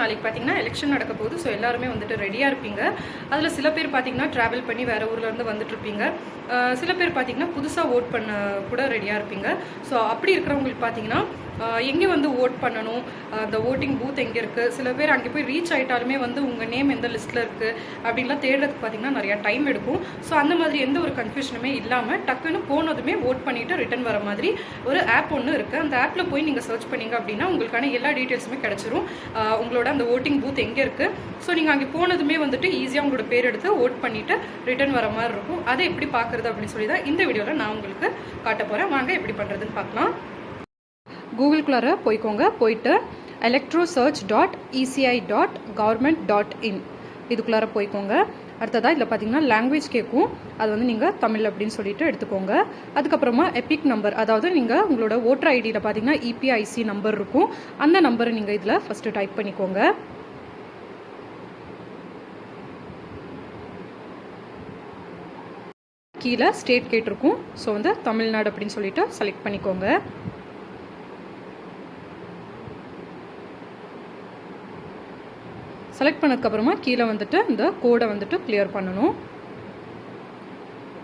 நாளைக்கு பார்த்தீங்கன்னா எலெக்ஷன் நடக்க போகுது ஸோ எல்லாருமே வந்துட்டு ரெடியாக இருப்பீங்க. அதில் சில பேர் பார்த்தீங்கன்னா ட்ராவல் பண்ணி வேறு ஊர்லேருந்து வந்துட்டு இருப்பீங்க சில பேர் பார்த்தீங்கன்னா புதுசாக ஓட் பண்ண கூட ரெடியாக இருப்பீங்க. ஸோ அப்படி இருக்கிறவங்களுக்கு பார்த்தீங்கன்னா எங்கே வந்து ஓட் பண்ணணும்? அந்த ஓட்டிங் பூத் எங்கே இருக்குது சில பேர் அங்கே போய் ரீச் ஆகிட்டாலுமே வந்து உங்கள் நேம் எந்த லிஸ்ட்டில் இருக்குது அப்படின்லாம் தேடுறதுக்கு பார்த்தீங்கன்னா நிறையா டைம் எடுக்கும். ஸோ அந்த மாதிரி எந்த ஒரு கன்ஃபியூஷனுமே இல்லாமல் டக்குன்னு போனதுமே ஓட் பண்ணிவிட்டு ரிட்டன் வர மாதிரி ஒரு ஆப் ஒன்று இருக்குது அந்த ஆப்பில் போய் நீங்கள் சர்ச் பண்ணிங்க அப்படின்னா உங்களுக்கான எல்லா டீட்டெயில்ஸுமே கிடச்சிரும். உங்களோட அந்த ஓட்டிங் பூத் எங்கே இருக்குது ஸோ நீங்கள் அங்கே போனதுமே வந்துட்டு ஈஸியாக உங்களோட பேர் எடுத்து ஓட் பண்ணிவிட்டு ரிட்டர்ன் வர மாதிரி இருக்கும். அதை எப்படி பார்க்குறது அப்படின்னு சொல்லி தான் இந்த வீடியோவில் நான் உங்களுக்கு காட்ட போகிறேன் வாங்க எப்படி பண்ணுறதுன்னு பார்க்கலாம். கூகுள்குள்ளார போய்க்கோங்க. போயிட்டு electro search dot ECI dot government dot in இதுக்குள்ளார போய்க்கோங்க. அடுத்ததாக இதில் பார்த்தீங்கன்னா லாங்குவேஜ் கேட்கும் அது வந்து நீங்கள் தமிழ் அப்படின்னு சொல்லிட்டு எடுத்துக்கோங்க. அதுக்கப்புறமா எபிக் நம்பர் அதாவது நீங்கள் உங்களோட ஓட்டர் ஐடியில் பார்த்தீங்கன்னா இபிஐசி நம்பர் இருக்கும். அந்த நம்பரை நீங்கள் இதில் ஃபஸ்ட்டு டைப் பண்ணிக்கோங்க. கீழே ஸ்டேட் கேட்டிருக்கும் ஸோ வந்து தமிழ்நாடு அப்படின்னு சொல்லிட்டு செலக்ட் பண்ணிக்கோங்க. செலக்ட் பண்ணதுக்கப்புறமா கீழே வந்துட்டு இந்த கோடை வந்துட்டு கிளியர் பண்ணணும்.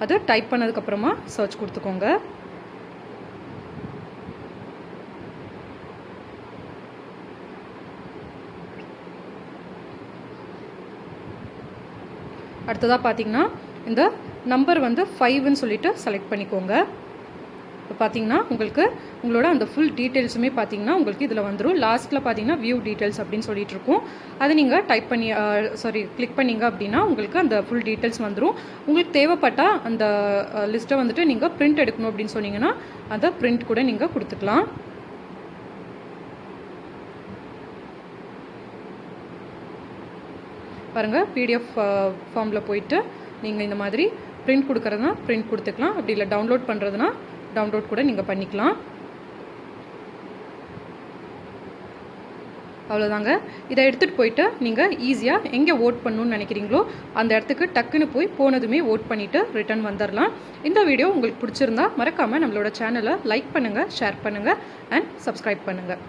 அது டைப் பண்ணதுக்கப்புறமா சர்ச் கொடுத்துக்கோங்க. அடுத்ததாக பார்த்தீங்கன்னா இந்த நம்பர் வந்து ஃபைவ்னு சொல்லிட்டு செலக்ட் பண்ணிக்கோங்க. இப்போ பார்த்தீங்கன்னா உங்களுக்கு உங்களோட அந்த ஃபுல் டீட்டெயில்ஸுமே பார்த்தீங்கன்னா உங்களுக்கு இதில் வந்துடும் லாஸ்ட்டில் பார்த்தீங்கன்னா வியூ டீட்டெயில்ஸ் அப்படின்னு சொல்லிட்டு இருக்கும். அதை நீங்கள் டைப் பண்ணி சாரி கிளிக் பண்ணீங்க அப்படின்னா உங்களுக்கு அந்த ஃபுல் டீட்டெயில்ஸ் வந்துடும் உங்களுக்கு தேவைப்பட்டால் அந்த லிஸ்ட்டை வந்துட்டு நீங்கள் பிரிண்ட் எடுக்கணும் அப்படின்னு சொன்னீங்கன்னா அதை பிரிண்ட் கூட நீங்கள் கொடுத்துக்கலாம். பாருங்கள் பிடிஎஃப் ஃபார்மில் போயிட்டு நீங்கள் இந்த மாதிரி பிரிண்ட் கொடுக்குறதுனா பிரிண்ட் கொடுத்துக்கலாம். அப்படி இல்லை டவுன்லோட் பண்ணுறதுனா டவுன்லோட் கூட நீங்கள் பண்ணிக்கலாம். அவ்வளோதாங்க இதை எடுத்துகிட்டு போயிட்டு நீங்கள் ஈஸியாக எங்கே ஓட் பண்ணணும்னு நினைக்கிறீங்களோ அந்த இடத்துக்கு டக்குன்னு போய் போனதுமே ஓட் பண்ணிவிட்டு ரிட்டர்ன் வந்துடலாம் இந்த வீடியோ உங்களுக்கு பிடிச்சிருந்தா மறக்காமல் நம்மளோட சேனலை லைக் பண்ணுங்கள் ஷேர் பண்ணுங்கள் அண்ட் சப்ஸ்கிரைப் பண்ணுங்கள்